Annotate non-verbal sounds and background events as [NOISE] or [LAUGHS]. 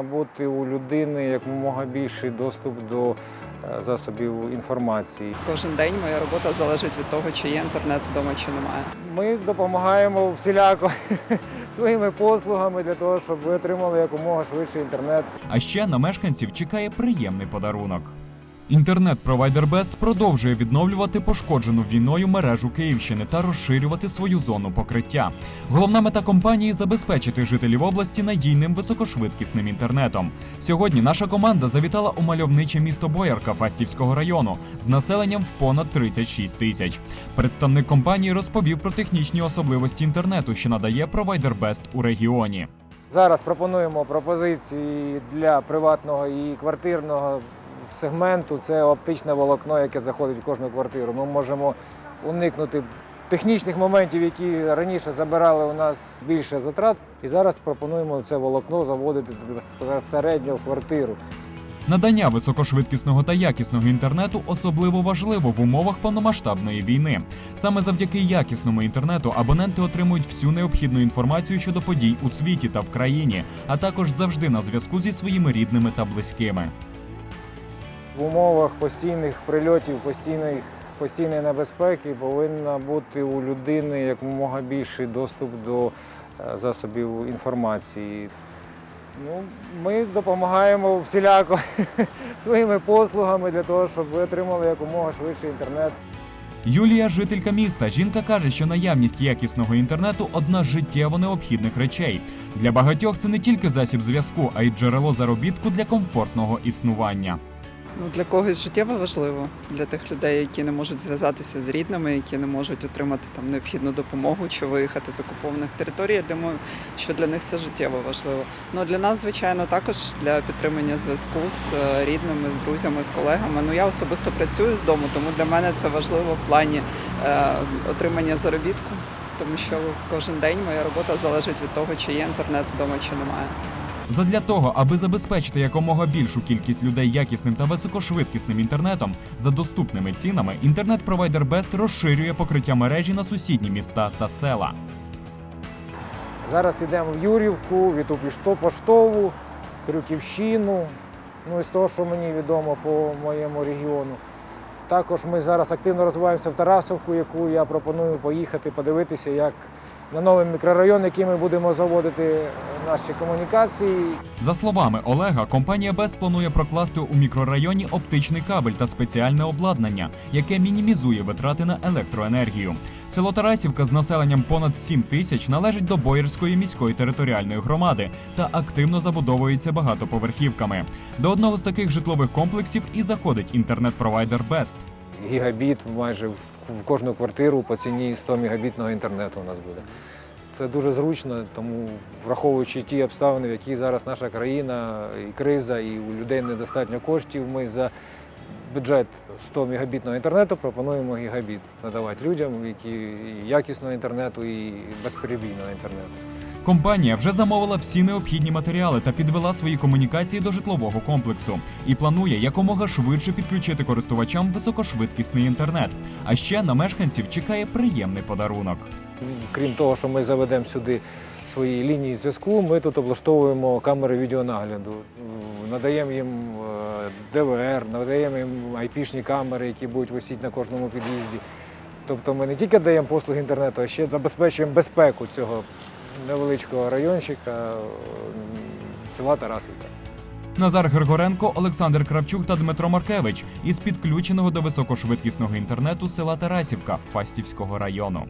повинна бути у людини якомога більший доступ до е, засобів інформації. Кожен день моя робота залежить від того, чи є інтернет вдома чи немає. Ми допомагаємо всіляко [LAUGHS] своїми послугами для того, щоб ви отримали якомога швидше інтернет. А ще на мешканців чекає приємний подарунок. Інтернет-провайдер Best продовжує відновлювати пошкоджену війною мережу Київщини та розширювати свою зону покриття. Головна мета компанії забезпечити жителів області надійним високошвидкісним інтернетом. Сьогодні наша команда завітала у мальовниче місто Боярка Фастівського району з населенням в понад 36 тисяч. Представник компанії розповів про технічні особливості інтернету, що надає провайдер Best у регіоні. Зараз пропонуємо пропозиції для приватного і квартирного сегменту. Це оптичне волокно, яке заходить в кожну квартиру. Ми можемо уникнути технічних моментів, які раніше забирали у нас більше затрат. І зараз пропонуємо це волокно заводити безпосередньо в квартиру. Надання високошвидкісного та якісного інтернету особливо важливо в умовах повномасштабної війни. Саме завдяки якісному інтернету абоненти отримують всю необхідну інформацію щодо подій у світі та в країні, а також завжди на зв'язку зі своїми рідними та близькими. В умовах постійних прильотів, постійних, постійної небезпеки повинна бути у людини якомога більший доступ до е, засобів інформації. Ну, ми допомагаємо всіляко [LAUGHS] своїми послугами для того, щоб ви отримали якомога швидше інтернет. Юлія, жителька міста, жінка каже, що наявність якісного інтернету одна з життєво необхідних речей. Для багатьох це не тільки засіб зв'язку, а й джерело заробітку для комфортного існування. Ну для когось життєво важливо для тих людей, які не можуть зв'язатися з рідними, які не можуть отримати там необхідну допомогу чи виїхати з окупованих територій. Я думаю, що для них це життєво важливо. Ну для нас, звичайно, також для підтримання зв'язку з е, рідними, з друзями, з колегами. Ну я особисто працюю з дому, тому для мене це важливо в плані е, отримання заробітку. Тому що кожен день моя робота залежить від того, чи є інтернет вдома чи немає. Задля того, аби забезпечити якомога більшу кількість людей якісним та високошвидкісним інтернетом за доступними цінами, інтернет-провайдер Best розширює покриття мережі на сусідні міста та села. Зараз йдемо в Юрівку, Вітупішто, Поштову, Крюківщину. Ну і з того, що мені відомо по моєму регіону. Також ми зараз активно розвиваємося в Тарасовку, яку я пропоную поїхати, подивитися, як на новий мікрорайон, який ми будемо заводити е, наші комунікації. За словами Олега, компанія Best планує прокласти у мікрорайоні оптичний кабель та спеціальне обладнання, яке мінімізує витрати на електроенергію. Село Тарасівка з населенням понад 7 тисяч належить до Боярської міської територіальної громади та активно забудовується багатоповерхівками. До одного з таких житлових комплексів і заходить інтернет-провайдер Best. Гігабіт майже в кожну квартиру по ціні 100 мегабітного інтернету у нас буде. Це дуже зручно, тому враховуючи ті обставини, в які зараз наша країна, і криза, і у людей недостатньо коштів, ми за бюджет 100 мегабітного інтернету пропонуємо гігабіт надавати людям, які якісного інтернету, і безперебійного інтернету. Компанія вже замовила всі необхідні матеріали та підвела свої комунікації до житлового комплексу і планує якомога швидше підключити користувачам високошвидкісний інтернет. А ще на мешканців чекає приємний подарунок. Крім того, що ми заведемо сюди свої лінії зв'язку, ми тут облаштовуємо камери відеонагляду, надаємо їм е, ДВР, надаємо їм IP-шні камери, які будуть висіти на кожному під'їзді. Тобто ми не тільки даємо послуги інтернету, а ще забезпечуємо безпеку цього невеличкого райончика села Тарасівка. Назар Григоренко, Олександр Кравчук та Дмитро Маркевич із підключеного до високошвидкісного інтернету села Тарасівка Фастівського району.